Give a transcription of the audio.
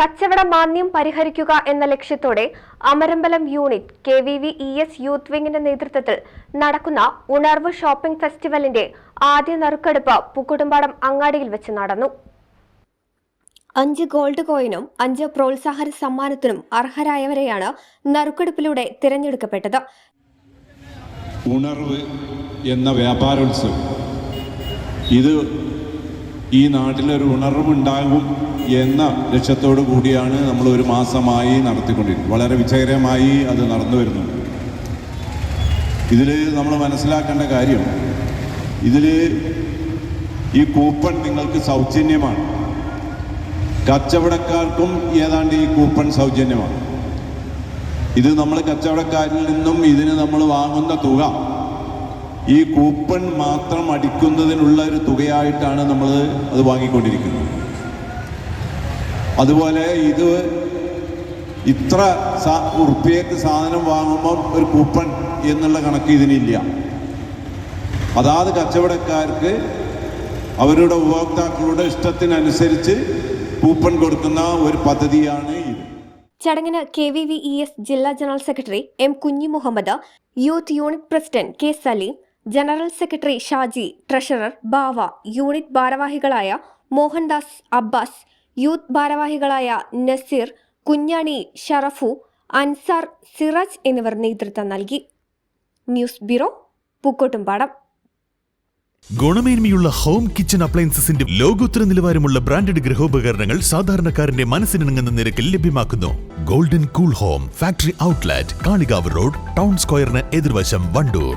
കച്ചവട മാന്ദ്യം പരിഹരിക്കുക എന്ന ലക്ഷ്യത്തോടെ Amarambalam unit K V V E S youth വിംഗിന്റെ നേതൃത്വത്തിൽ നടക്കുന്ന ഉണർവ് ഷോപ്പിംഗ് ഫെസ്റ്റിവലിന്റെ ആദ്യ നറുക്കെടുപ്പ് പൂക്കുടുംബാടം അങ്ങാടിയിൽ വെച്ച് നടന്നു. അഞ്ച് ഗോൾഡ് കോയിനും അഞ്ച് പ്രോത്സാഹന സമ്മാനത്തിനും അർഹരായവരെയാണ് നറുക്കെടുപ്പിലൂടെ തിരഞ്ഞെടുക്കപ്പെട്ടത്. ഉണർവ് എന്ന വ്യാപാരോത്സവം. ഇത് ഈ നാട്ടിലൊരു ഉണർവുണ്ടാകും എന്ന ലക്ഷ്യത്തോടു കൂടിയാണ് നമ്മൾ ഒരു മാസമായി നടത്തിക്കൊണ്ടിരിക്കുന്നത്. വളരെ വിജയകരമായി അത് നടന്നു വരുന്നുണ്ട്. ഇതിൽ നമ്മൾ മനസ്സിലാക്കേണ്ട കാര്യം ഇതിൽ ഈ കൂപ്പൺ നിങ്ങൾക്ക് സൗജന്യമാണ്. കച്ചവടക്കാർക്കും ഏതാണ്ട് ഈ കൂപ്പൺ സൗജന്യമാണ്. ഇത് നമ്മൾ കച്ചവടക്കാരിൽ നിന്നും ഇതിന് നമ്മൾ വാങ്ങുന്ന തുക ഈ കൂപ്പൺ മാത്രം അടിക്കുന്നതിനുള്ള ഒരു തുകയായിട്ടാണ് നമ്മൾ അത് വാങ്ങിക്കൊണ്ടിരിക്കുന്നത്. അതുപോലെ ഇത് ഇത്ര സാ- സാധനം വാങ്ങുമ്പം ഒരു കൂപ്പൺ എന്നുള്ള കണക്ക് ഇതിനില്ല. അതാത് കച്ചവടക്കാർക്ക് അവരുടെ ഉപഭോക്താക്കളുടെ ഇഷ്ടത്തിനനുസരിച്ച് കൂപ്പൺ കൊടുക്കുന്ന ഒരു പദ്ധതിയാണ് ഇത്. ചടങ്ങിന് K V V E S ജില്ലാ general secretary M Kunhi Muhammad youth unit president K Saleem general secretary Shaji treasurer Bava unit ഭാരവാഹികളായ മോഹൻദാസ് അബ്ബാസ് യൂത്ത് ഭാരവാഹികളായ നസീർ കുഞ്ഞാണി ഷറഫു അൻസാർ സിറാജ് എന്നിവർ നേതൃത്വം നൽകി. News bureau Pookkottumpadam. ഗുണമേന്മയുള്ള ഹോം കിച്ചൺ അപ്ലയൻസസിന്റെ ലോകോത്തര നിലവാരമുള്ള ബ്രാൻഡഡ് ഗൃഹോപകരണങ്ങൾ സാധാരണക്കാരന്റെ മനസ്സിനിണങ്ങുന്ന നിരക്കിൽ ലഭ്യമാക്കുന്നു. Golden cool home factory outlet Kalikavu road town സ്ക്വയറിന് എതിർവശം Wandoor.